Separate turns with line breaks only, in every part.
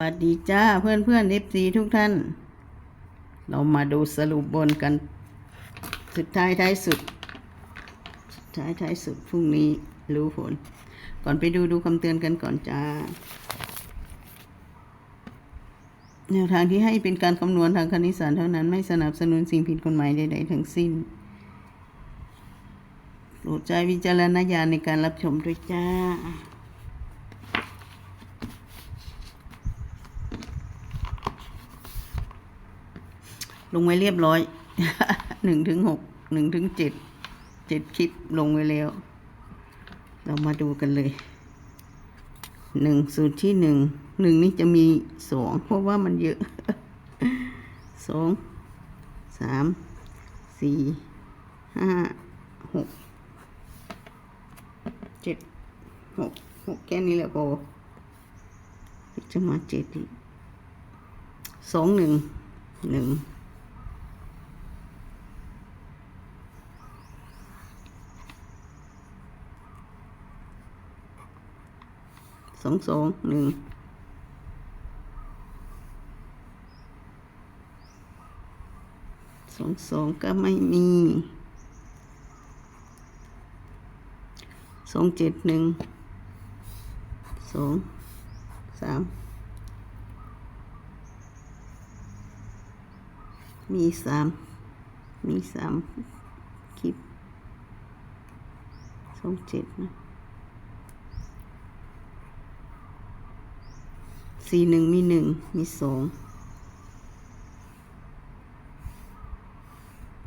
สวัสดีจ้าเพื่อนเพื่อนเอฟซีทุกท่าน เรามาดูสรุปบนกัน สุดท้ายท้ายสุดสุดท้ายท้ายสุดพรุ่งนี้รู้ผล ก่อนไปดูดูคำเตือนกันก่อนจ้า แนวทางที่ให้เป็นการคำนวณทางคณิตศาสตร์เท่านั้นไม่สนับสนุนสิ่งผิดกฎหมายใดๆทั้งสิ้นโปรดใช้วิจารณญาณในการรับชมด้วยจ้า ลงไว้เรียบร้อยหนึ่งถึงหกหนึ่งถึงเจ็ดเจ็ดคลิปลงไว้แล้ว เรามาดูกันเลยหนึ่งสูตรที่หนึ่งหนึ่งนี่จะมีสองเพราะว่ามันเยอะสองสามสี่ห้าหกเจ็ดหกหกแค่นี้แหละโบจะมาเจ็ดอีกสองหนึ่งหนึ่ง องสองหนึ่งสองสองก็ไม่มีสองเจ็ดหนึ่งสองสามมีสามมีสามคลิปสองเจ็ดนะ สี่หนึ่งมีหนึ่งมีสอง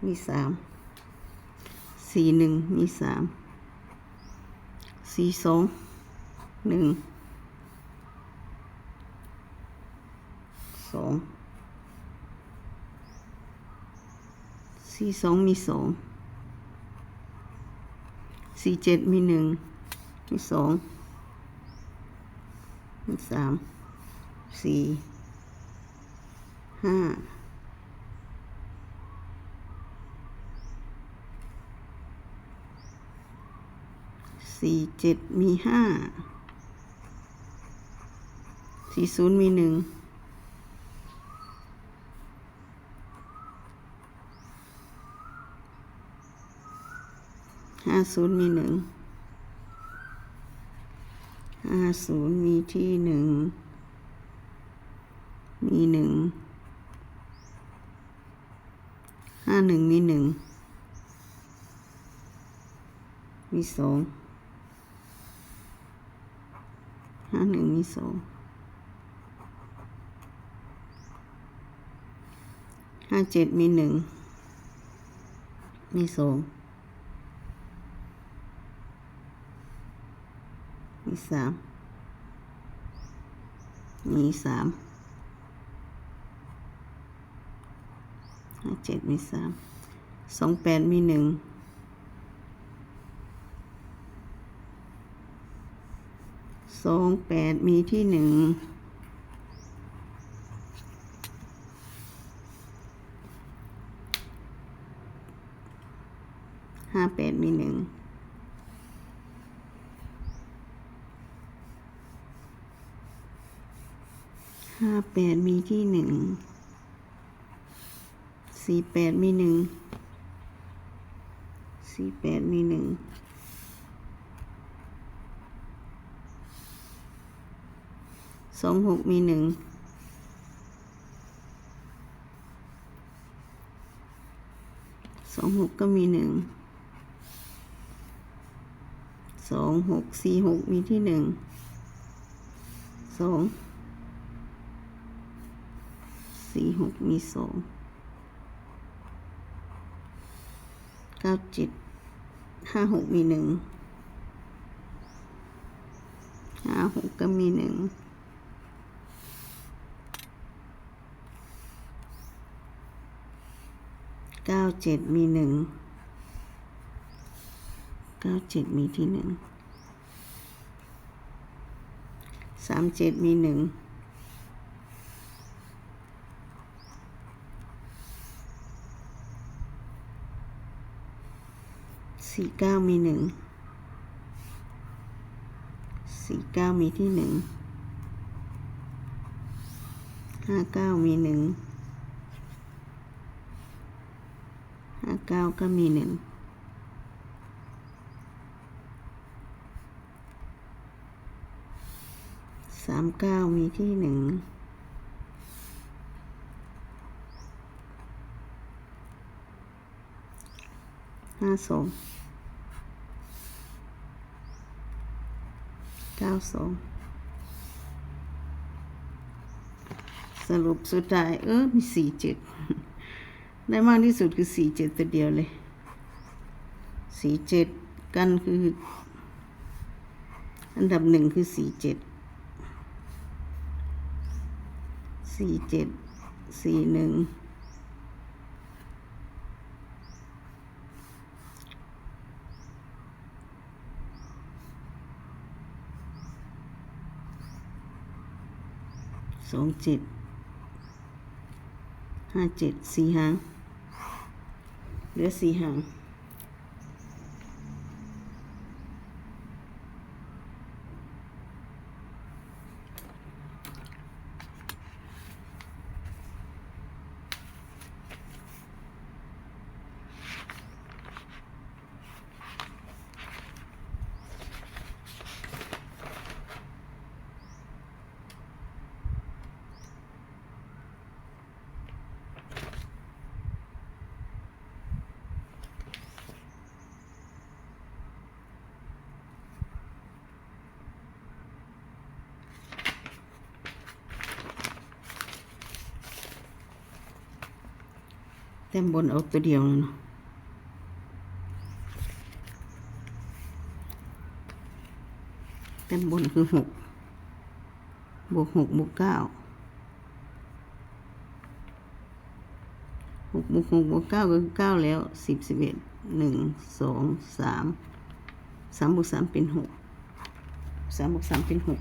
มีสามสี่หนึ่งมีสามสี่สองหนึ่งสองสี่สองมีสองสี่เจ็ดมีหนึ่งมีสองมีสาม สี่ห้าสี่เจ็ดมีห้าสี่ศูนย์มีหนึ่งห้าศูนย์มีหนึ่งห้าศูนย์มีที่หนึ่ง มีหนึ่งห้าหนึ่งมีหนึ่งมีสองห้าหนึ่งมีสองห้าเจ็ดมีหนึ่งมีสองมีสามมีสาม ห้า เจ็ดมีสามสองแปดมีหนึ่งสองแปดมีที่หนึ่งห้าแปดมีหนึ่งห้าแปดมีที่หนึ่ง สี่แปดมีหนึ่งสี่แปดมีหนึ่งสองหกมีหนึ่งสองหกก็มีหนึ่งสองหกสี่หกมีที่หนึ่งสองสี่หกมีสอง เก้าเจ็ดห้าหกมีหนึ่งห้าหกก็มีหนึ่งเก้าเจ็ดมีหนึ่งเก้าเจ็ดมีที่หนึ่งสามเจ็ดมีหนึ่ง สี่เก้ามีหนึ่งสี่เก้ามีที่หนึ่งห้าเก้ามีหนึ่งห้าเก้าก็มีหนึ่งสามเก้ามีที่หนึ่งห้าสอง เก้าสองสรุปสุดท้าย เออ มีสี่เจ็ดได้มากที่สุดคือสี่เจ็ดตัวเดียวเลยสี่เจ็ดกันคือ อันดับหนึ่งคือสี่เจ็ดสี่เจ็ดสี่หนึ่ง สองเจ็ดห้าเจ็ดสี่หางเหลือสี่หาง แต้มบนเอาตัวเดียวเลยเนาะแต้มบนคือหกบวกหกบวกเก้าหกบวกหกบวกเก้าก็คือเก้าแล้วสิบสิบเอ็ดหนึ่งสองสามสามบวกสามเป็นหกสามบวกสามเป็นหก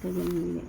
ก็ยังมีเลย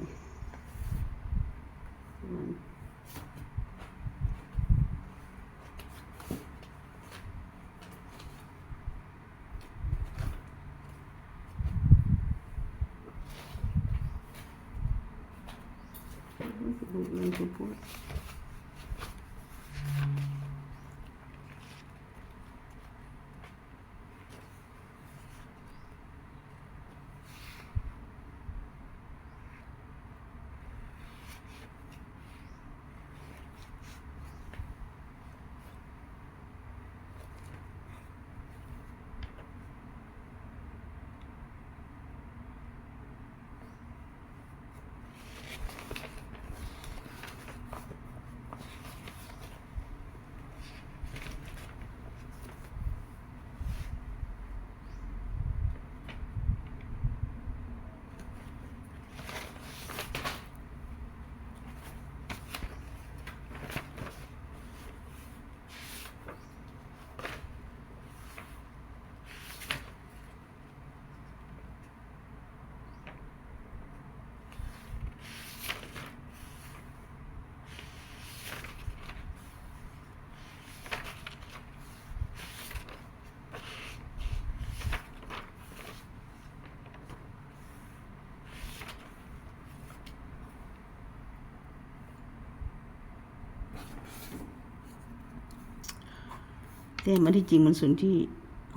แต่มันที่จริงมันส่วนที่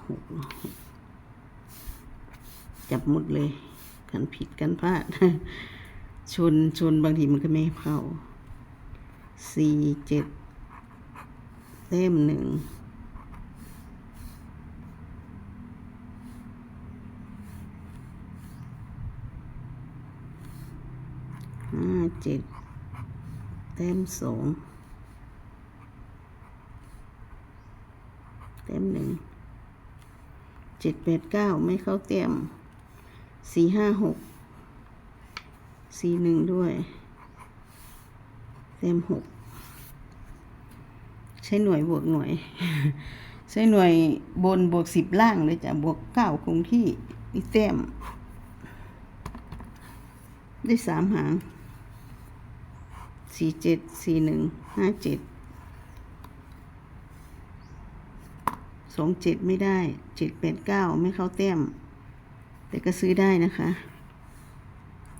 หกจับหมดเลยกันผิดกันพลาด ชนชนบางทีมันก็ไม่เข้าสี่เจ็ดเต็มหนึ่งห้าเจ็ดเต็มสอง เต็มหนึ่งเจ็ดแปดเก้าไม่เข้าเต็มสี่ห้าหกสี่หนึ่งด้วย เต็มหกใช้หน่วยบวกหน่วย ใช้หน่วยบนบวกสิบล่างเลยจ้ะบวกเก้าคงที่นี่เต็มได้สามหางสี่เจ็ดสี่หนึ่งห้าเจ็ด สองเจ็ดไม่ได้เจ็ดแปดเก้าไม่เข้าเต็มแต่ก็ซื้อได้นะคะ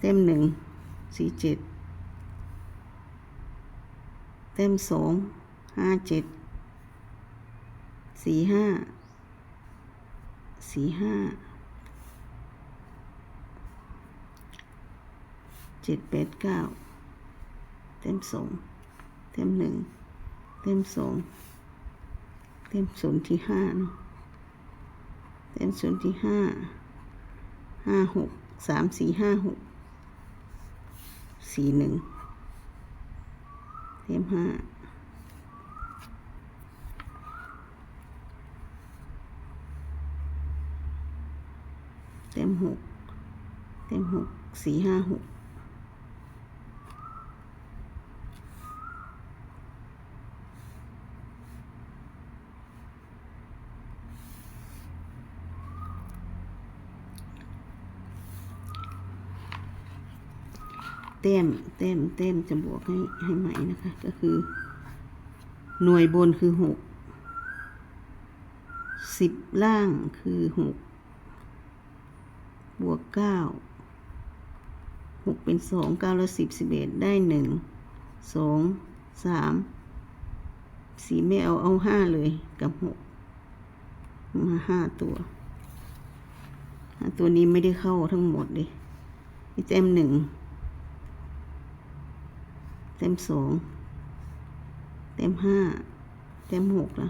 เต็มหนึ่งสี่เจ็ดเต็มสองห้าเจ็ดสี่ห้าสี่ห้าเจ็ดแปดเก้าเต็มสองเต็มหนึ่งเต็มสอง เต็มศูนย์ที่ห้าเนาะเต็มศูนย์ที่ห้าห้าหกสามสี่ห้าหกสี่หนึ่งเต็มห้าเต็มหกเต็มหกสี่ห้าหก ต็มเต็มเต็มจะบวกให้ให้ใหม่นะคะ ก็คือ หน่วยบนคือหกสิบล่างคือหกบวกเก้าหกเป็นสองเก้าแล้วสิบสิบเอ็ดได้หนึ่งสองสามสี่ไม่เอาเอาห้าเลยกับหกมาห้าตัวห้าตัวนี้ไม่ได้เข้าทั้งหมดเลยนี่เต็มหนึ่ง เต็มสองเต็มห้าเต็มหกละ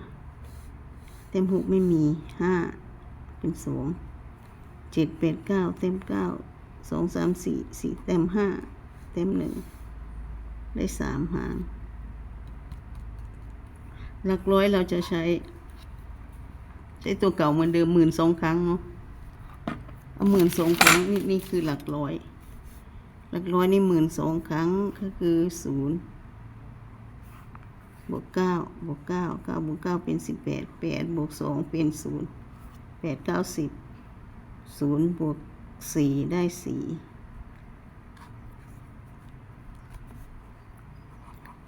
เต็มหกไม่มีห้าเป็นสองเจ็ดแปดเก้าเต็มเก้าสองสามสี่สี่เต็มห้าเต็มหนึ่งได้สามหาง หลักร้อยเราจะใช้ ใช้ตัวเก่าเหมือนเดิมหมื่นสองครั้งเนาะเอาหมื่นสองครั้งนี่นี่คือหลักร้อย หลักร้อยนี่หมื่นสองครั้งก็คือศูนย์บวกเก้าบวกเก้าเก้าบวกเก้าเป็นสิบแปดแปดบวกสองเป็นศูนย์แปดเก้าสิบศูนย์บวกสี่ได้สี่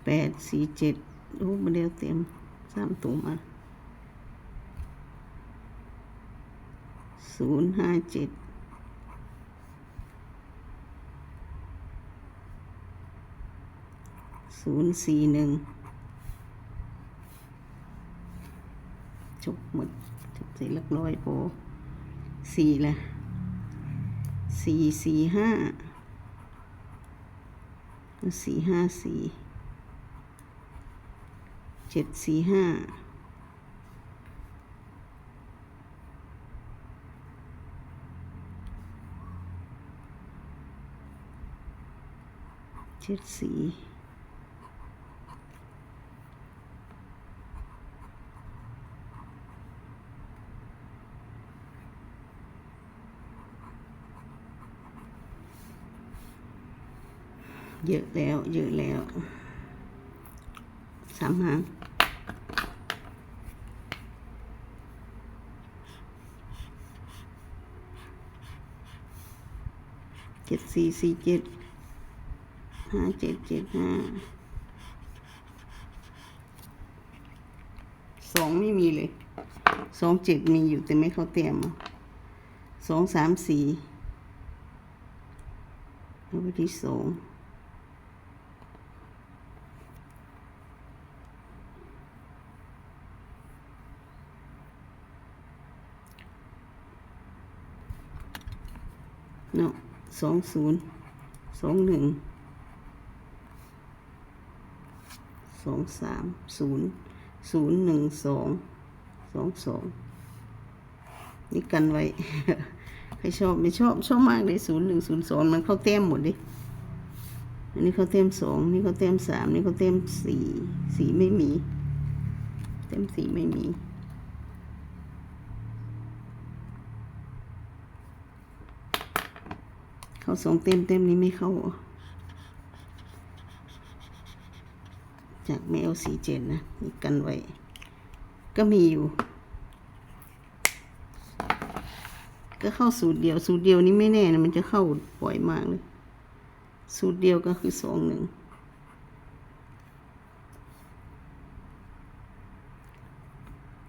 แปดสี่เจ็ดรูปมาเดียวเต็มสามตัวมาศูนย์ห้าเจ็ด ศูนย์สี่หนึ่งจบหมดจบส่หลักร้อยโอสี่ละสี่สี่ห้าสี่ห้าสี่เจ็ดสี่ห้าเจ็ดสี่ เยอะแล้ว เยอะแล้ว สามหางเจ็ดสี่สี่เจ็ดห้าเจ็ดเจ็ดห้าสองไม่มีเลยสองเจ็ดมีอยู่แต่ไม่เขาเต็มอะสองสามสี่เอาไปที่สอง เนาะสองศูนย์สองหนึ่งสองสามศูนย์ศูนย์หนึ่งสองสองสองนี่กันไว้ ใครชอบไม่ชอบชอบมากเลยศูนย์หนึ่งศูนย์สองมันเข้าเต็มหมดเลยอันนี้เขาเต็มสองนี่เขาเต็มสามนี่เขาเต็มสี่สี่ไม่มี เต็มสี่ไม่มี เขาสองเต็มเต็มนี้ไม่เข้า จากแมวสีเจ็ดนะนี่กันไว้ ก็มีอยู่ ก็เข้าสูตรเดียว สูตรเดียวนี้ไม่แน่นะมันจะเข้าบ่อยมากเลย สูตรเดียวก็คือสองหนึ่ง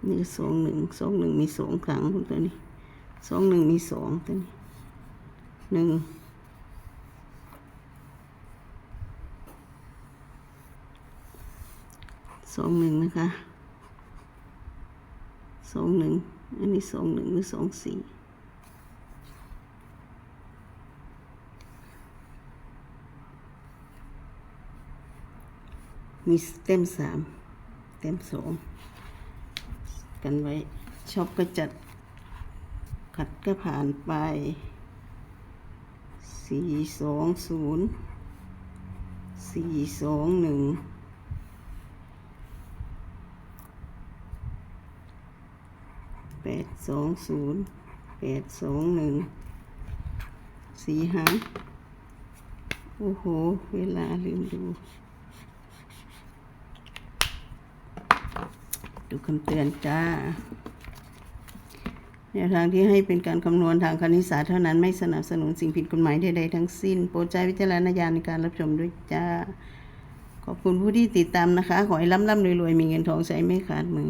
นี่สองหนึ่งสองหนึ่งมีสองครั้งตัวนี้สองหนึ่งมีสองตัวนี้หนึ่ง สองหนึ่งนะคะสองหนึ่งอันนี้สองหนึ่งหรือสองสี่มีเต็มสามเต็มสองกันไว้ชอบก็จัด ขัดก็ผ่านไปสี่สองศูนย์สี่สองหนึ่ง แปดสองศูนย์แปดสองหนึ่งสีหางโอ้โห เวลาลืมดู ดูคำเตือนจ้า แนวทางที่ให้เป็นการคำนวณทางคณิตศาสตร์เท่านั้นไม่สนับสนุนสิ่งผิดกฎหมายใดๆทั้งสิ้น โปรดใช้วิจารณญาณในการรับชมด้วยจ้า ขอบคุณผู้ที่ติดตามนะคะ ขอให้ร่ำร่ำรวยๆ มีเงินทองใช้ไม่ขาดมือ